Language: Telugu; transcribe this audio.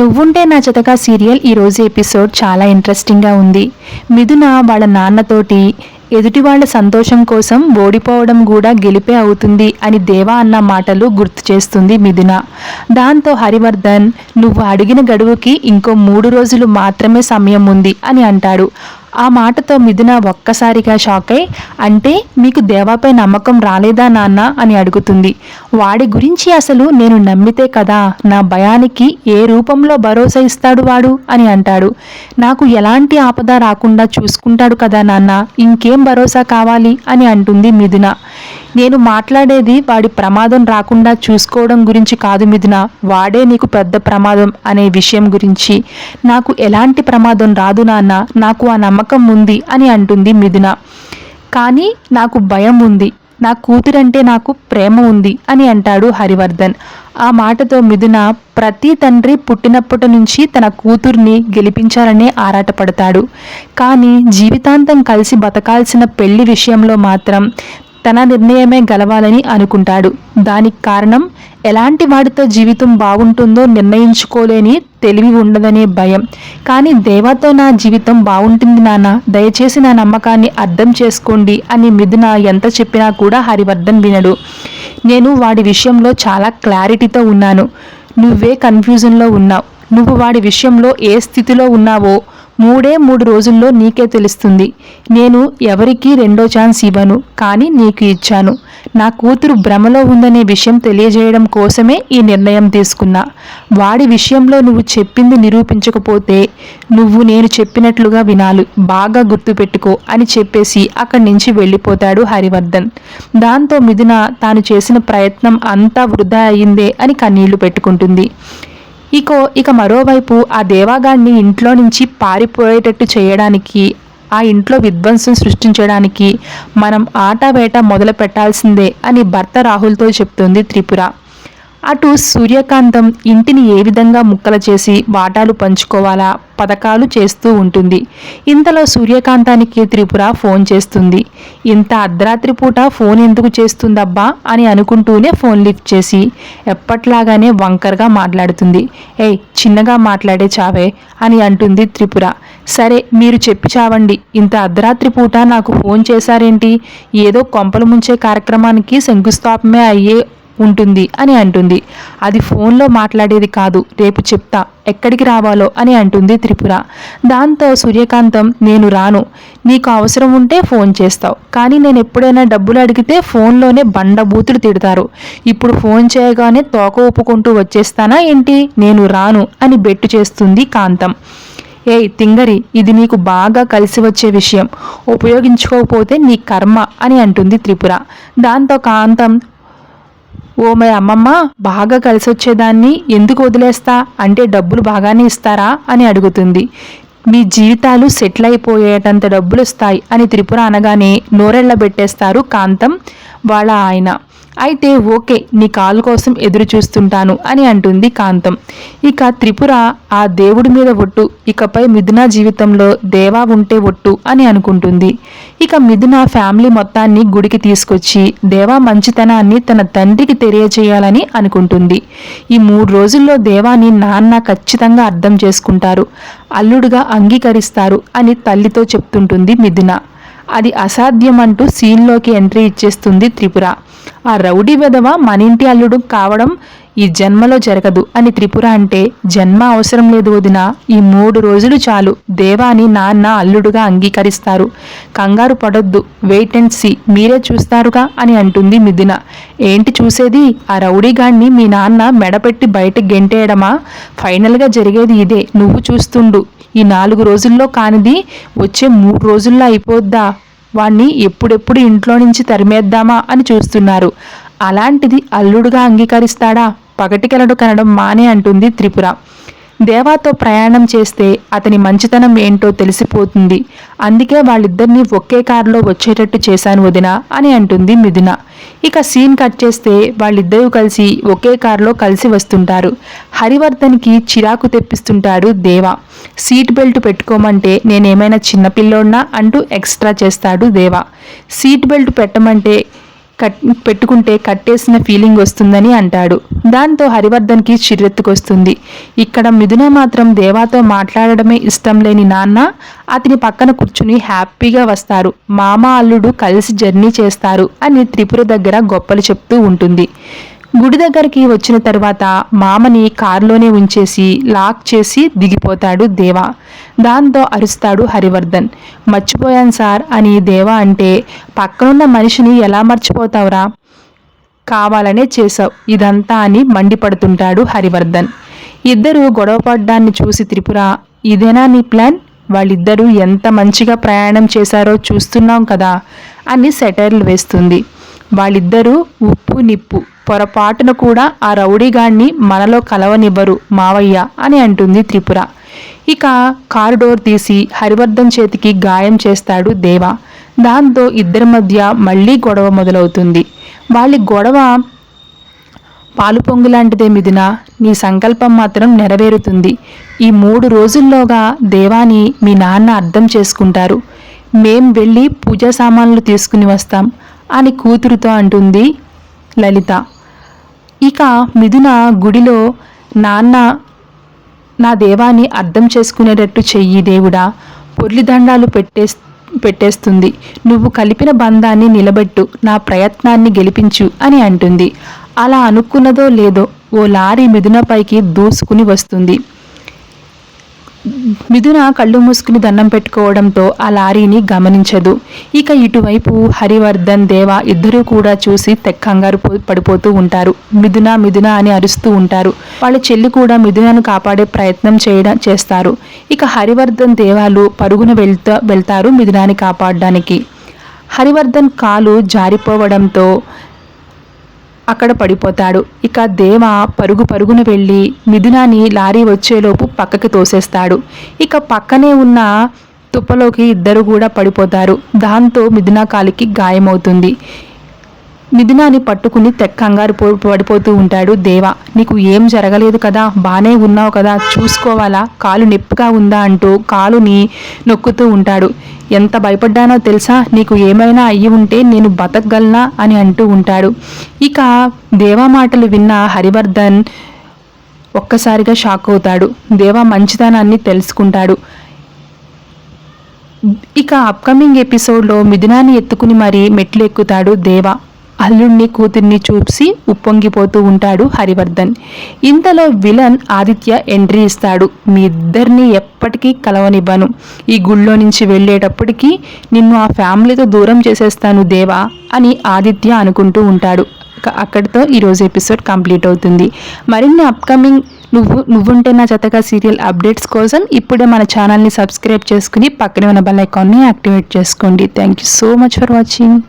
నువ్వుంటే నా జతగా సీరియల్ ఈరోజు ఎపిసోడ్ చాలా ఇంట్రెస్టింగ్గా ఉంది. మిథున వాళ్ళ నాన్నతోటి ఎదుటి వాళ్ళ సంతోషం కోసం ఓడిపోవడం కూడా గెలిపే అవుతుంది అని దేవా అన్న మాటలు గుర్తు చేస్తుంది మిథున. దాంతో హరివర్ధన్ నువ్వు అడిగిన గడువుకి ఇంకో మూడు రోజులు మాత్రమే సమయం ఉంది అని అంటాడు. ఆ మాటతో మిథున ఒక్కసారిగా షాక్ అయి అంటే మీకు దేవాపై నమ్మకం రాలేదా నాన్న? అని అడుగుతుంది. వాడి గురించి అసలు నేను నమ్మితే కదా నా భయానికి ఏ రూపంలో భరోసా ఇస్తాడు వాడు? అని అంటాడు. నాకు ఎలాంటి ఆపద రాకుండా చూసుకుంటాడు కదా నాన్న ఇంకేం భరోసా కావాలి? అని అంటుంది మిథున. నేను మాట్లాడేది వాడి ప్రమాదం రాకుండా చూసుకోవడం గురించి కాదు మిథున. వాడే నీకు పెద్ద ప్రమాదం అనే విషయం గురించి. నాకు ఎలాంటి ప్రమాదం రాదు నాన్న. నాకు ఆ నమ్మకం ఉంది అని అంటుంది మిథున. కానీ నాకు భయం ఉంది. నా కూతురంటే నాకు ప్రేమ ఉంది అని అంటాడు హరివర్ధన్. ఆ మాటతో మిథున ప్రతి తండ్రి పుట్టినప్పటి నుంచి తన కూతుర్ని గెలిపించాలనే ఆరాటపడతాడు. కానీ జీవితాంతం కలిసి బతకాల్సిన పెళ్ళి విషయంలో మాత్రం తన నిర్ణయమే గలవాలని అనుకుంటాడు. దానికి కారణం ఎలాంటి వాడితో జీవితం బాగుంటుందో నిర్ణయించుకోలేని తెలివి ఉండదనే భయం. కానీ దేవాతో నా జీవితం బాగుంటుంది నాన్న దయచేసి నా నమ్మకాన్ని అర్థం చేసుకోండి అని మిథున ఎంత చెప్పినా కూడా హరివర్ధన్ వినడు. నేను వాడి విషయంలో చాలా క్లారిటీతో ఉన్నాను. నువ్వే కన్ఫ్యూజన్లో ఉన్నావు. నువ్వు వాడి విషయంలో ఏ స్థితిలో ఉన్నావో మూడే మూడు రోజుల్లో నీకే తెలుస్తుంది. నేను ఎవరికీ రెండో ఛాన్స్ ఇవ్వను కానీ నీకు ఇచ్చాను. నా కూతురు భ్రమలో ఉందనే విషయం తెలియజేయడం కోసమే ఈ నిర్ణయం తీసుకున్నా. వాడి విషయంలో నువ్వు చెప్పింది నిరూపించకపోతే నువ్వు నేను చెప్పినట్లుగా వినాలి. బాగా గుర్తుపెట్టుకో అని చెప్పేసి అక్కడి నుంచి వెళ్ళిపోతాడు హరివర్ధన్. దాంతో మిథున తాను చేసిన ప్రయత్నం అంతా వృధా అయిందే అని కన్నీళ్ళు పెట్టుకుంటుంది. ఇకో ఇక మరోవైపు ఆ దేవాగాడిని ఇంట్లో నుంచి పారిపోయేటట్టు చేయడానికి ఆ ఇంట్లో విధ్వంసం సృష్టించడానికి మనం ఆట వేట మొదలు పెట్టాల్సిందే అని భర్త రాహుల్తో చెప్తుంది త్రిపుర. అటు సూర్యకాంతం ఇంటిని ఏ విధంగా ముక్కలు చేసి వాటాలు పంచుకోవాలా పథకాలు చేస్తూ ఉంటుంది. ఇంతలో సూర్యకాంతానికి త్రిపుర ఫోన్ చేస్తుంది. ఇంత అర్ధరాత్రి పూట ఫోన్ ఎందుకు చేస్తుందబ్బా అని అనుకుంటూనే ఫోన్ లిఫ్ట్ చేసి ఎప్పట్లాగానే వంకరగా మాట్లాడుతుంది. ఏయ్ చిన్నగా మాట్లాడే చావే అని అంటుంది త్రిపుర. సరే మీరు చెప్పి చావండి. ఇంత అర్ధరాత్రి పూట నాకు ఫోన్ చేశారేంటి? ఏదో కొంపలు ముంచే కార్యక్రమానికి శంకుస్థాపమే అయ్యే ఉంటుంది అని అంటుంది. అది ఫోన్లో మాట్లాడేది కాదు రేపు చెప్తా ఎక్కడికి రావాలో అని అంటుంది త్రిపుర. దాంతో సూర్యకాంతం నేను రాను. నీకు అవసరం ఉంటే ఫోన్ చేస్తావు. కానీ నేను ఎప్పుడైనా డబ్బులు అడిగితే ఫోన్లోనే బండబూతులు తిడతారు. ఇప్పుడు ఫోన్ చేయగానే తోక ఒప్పుకుంటూ వచ్చేస్తానా ఏంటి? నేను రాను అని బెట్టు చేస్తుంది కాంతం. ఏయ్ తింగరి ఇది నీకు బాగా కలిసి వచ్చే విషయం. ఉపయోగించుకోకపోతే నీ కర్మ అని అంటుంది త్రిపుర. దాంతో కాంతం ఓ మై అమ్మమ్మ బాగా కలిసొచ్చేదాన్ని ఎందుకు వదిలేస్తా? అంటే డబ్బులు బాగానే ఇస్తారా? అని అడుగుతుంది. మీ జీవితాలు సెటిల్ అయిపోయేటంత డబ్బులు వస్తాయి అని త్రిపుర అనగానే నోరెళ్ళ పెట్టేస్తారు కాంతం వాళ్ళ ఆయన. అయితే ఓకే నీ కాలు కోసం ఎదురు చూస్తుంటాను అని అంటుంది కాంతం. ఇక త్రిపుర ఆ దేవుడి మీద ఒట్టు ఇకపై మిథున జీవితంలో దేవా ఉంటే ఒట్టు అని అనుకుంటుంది. ఇక మిథున ఫ్యామిలీ మొత్తాన్ని గుడికి తీసుకొచ్చి దేవా మంచితనాన్ని తన తండ్రికి తెలియచేయాలని అనుకుంటుంది. ఈ మూడు రోజుల్లో దేవాని నాన్న ఖచ్చితంగా అర్థం చేసుకుంటారు అల్లుడుగా అంగీకరిస్తారు అని తల్లితో చెప్తుంటుంది మిథున. అది అసాధ్యం అంటూ సీన్లోకి ఎంట్రీ ఇచ్చేస్తుంది త్రిపుర. ఆ రౌడీ విధవ మనింటి అల్లుడు కావడం ఈ జన్మలో జరగదు అని త్రిపుర అంటే జన్మ అవసరం లేదు వదిన. ఈ మూడు రోజులు చాలు. దేవాని నాన్న అల్లుడుగా అంగీకరిస్తారు. కంగారు పడొద్దు. వెయిట్ అండ్ సీ మీరే చూస్తారుగా అని అంటుంది మిథున. ఏంటి చూసేది? ఆ రౌడీగాన్ని మీ నాన్న మెడపెట్టి బయట గెంటేయడమా? ఫైనల్గా జరిగేది ఇదే. నువ్వు చూస్తుండు. ఈ నాలుగు రోజుల్లో కానిది వచ్చే మూడు రోజుల్లో అయిపోద్దా? వాణ్ణి ఎప్పుడెప్పుడు ఇంట్లో నుంచి తరిమేద్దామా అని చూస్తున్నారు. అలాంటిది అల్లుడుగా అంగీకరిస్తాడా? పగటికెలడు కనడం మానే అంటుంది త్రిపుర. దేవాతో ప్రయాణం చేస్తే అతని మంచితనం ఏంటో తెలిసిపోతుంది. అందుకే వాళ్ళిద్దరినీ ఒకే కారులో వచ్చేటట్టు చేశాను వదిన అని అంటుంది మిథున. ఇక సీన్ కట్ చేస్తే వాళ్ళిద్దరూ కలిసి ఒకే కారులో కలిసి వస్తుంటారు. హరివర్ధన్కి చిరాకు తెప్పిస్తుంటాడు దేవా. సీట్ బెల్ట్ పెట్టుకోమంటే నేనేమైనా చిన్నపిల్లోడినా అంటూ ఎక్స్ట్రా చేస్తాడు దేవా. సీట్ బెల్ట్ పెట్టమంటే కట్ పెట్టుకుంటే కట్టేసిన ఫీలింగ్ వస్తుందని అంటాడు. దాంతో హరివర్ధన్కి చిర్రెత్తుకొస్తుంది. ఇక్కడ మిథున మాత్రం దేవాతో మాట్లాడడమే ఇష్టం లేని నాన్న అతని పక్కన కూర్చుని హ్యాపీగా వస్తారు. మామ అల్లుడు కలిసి జర్నీ చేస్తారు అని త్రిపుర దగ్గర గొప్పలు చెప్తూ ఉంటుంది. గుడి దగ్గరికి వచ్చిన తర్వాత మామని కారులోనే ఉంచేసి లాక్ చేసి దిగిపోతాడు దేవా. దాంతో అరుస్తాడు హరివర్ధన్. మర్చిపోయాను సార్ అని దేవా అంటే పక్కనున్న మనిషిని ఎలా మర్చిపోతావురా? కావాలనే చేశావు. ఇదంతా అని మండిపడుతుంటాడు హరివర్ధన్. ఇద్దరు గొడవపడ్డాన్ని చూసి త్రిపుర ఇదేనా నీ ప్లాన్? వాళ్ళిద్దరూ ఎంత మంచిగా ప్రయాణం చేశారో చూస్తున్నాం కదా అని సెటైర్లు వేస్తుంది. వాళ్ళిద్దరూ ఉప్పు నిప్పు. పొరపాటున కూడా ఆ రౌడీగాడిని మనలో కలవనివ్వరు మావయ్య అని అంటుంది త్రిపుర. ఇక కారు డోర్ తీసి హరివర్ధన్ చేతికి గాయం చేస్తాడు దేవ. దాంతో ఇద్దరి మధ్య మళ్ళీ గొడవ మొదలవుతుంది. వాళ్ళ గొడవ పాలు పొంగు లాంటిదే మిథున. నీ సంకల్పం మాత్రం నెరవేరుతుంది. ఈ మూడు రోజుల్లోగా దేవాని మీ నాన్న అర్థం చేసుకుంటారు. మేం వెళ్ళి పూజా సామాన్లు తీసుకుని వస్తాం అని కూతురుతో అంటుంది లలిత. ఇక మిథున గుడిలో నాన్న నా దేవాన్ని అర్థం చేసుకునేటట్టు చెయ్యి దేవుడా. పొర్లిదండాలు పెట్టే పెట్టేస్తుంది. నువ్వు కలిపిన బంధాన్ని నిలబెట్టు నా ప్రయత్నాన్ని గెలిపించు అని అంటుంది. అలా అనుకున్నదో లేదో ఓ లారీ మిథునపైకి దూసుకుని వస్తుంది. మిథున కళ్ళు మూసుకుని దండం పెట్టుకోవడంతో ఆ లారీని గమనించదు. ఇక ఇటువైపు హరివర్ధన్ దేవ ఇద్దరూ కూడా చూసి తెక్కంగారు పడిపోతూ ఉంటారు. మిథున మిథున అని అరుస్తూ ఉంటారు. వాళ్ళ చెల్లి కూడా మిథునను కాపాడే ప్రయత్నం చేయడం చేస్తారు. ఇక హరివర్ధన్ దేవాలు పరుగున వెళ్తా వెళ్తారు మిథునాన్ని కాపాడడానికి. హరివర్ధన్ కాలు జారిపోవడంతో అక్కడ పడిపోతాడు. ఇక దేవ పరుగు పరుగున వెళ్ళి మిథునాని లారీ వచ్చేలోపు పక్కకి తోసేస్తాడు. ఇక పక్కనే ఉన్న తుప్పలోకి ఇద్దరు కూడా పడిపోతారు. దాంతో మిథునా కాలికి గాయమవుతుంది. మిథునాన్ని పట్టుకుని తెక్కంగారు పడిపోతూ ఉంటాడు దేవ. నీకు ఏం జరగలేదు కదా? బానే ఉన్నావు కదా? చూసుకోవాలా? కాలు నొప్పిగా ఉందా అంటూ కాలుని నొక్కుతూ ఉంటాడు. ఎంత భయపడ్డానో తెలుసా? నీకు ఏమైనా అయ్యి ఉంటే నేను బతకగలనా? అని అంటూ ఉంటాడు. ఇక దేవా మాటలు విన్న హరివర్ధన్ ఒక్కసారిగా షాక్ అవుతాడు. దేవా మంచితనాన్ని తెలుసుకుంటాడు. ఇక అప్కమింగ్ ఎపిసోడ్లో మిథునాన్ని ఎత్తుకుని మరీ మెట్లు ఎక్కుతాడు దేవా. అల్లుణ్ణి కూతుర్ని చూసి ఉప్పొంగిపోతూ ఉంటాడు హరివర్ధన్. ఇంతలో విలన్ ఆదిత్య ఎంట్రీ ఇస్తాడు. మీ ఇద్దరిని ఎప్పటికీ కలవనివ్వను. ఈ గుళ్ళో నుంచి వెళ్ళేటప్పటికీ నిన్ను ఆ ఫ్యామిలీతో దూరం చేసేస్తాను దేవా అని ఆదిత్య అనుకుంటూ ఉంటాడు. అక్కడితో ఈరోజు ఎపిసోడ్ కంప్లీట్ అవుతుంది. మరిన్ని అప్కమింగ్ నువ్వు నువ్వుంటే నా జతగా సీరియల్ అప్డేట్స్ కోసం ఇప్పుడే మన ఛానల్ని సబ్స్క్రైబ్ చేసుకుని పక్కనే ఉన్న బెల్ ఐకాన్ని యాక్టివేట్ చేసుకోండి. Thank you so much for watching.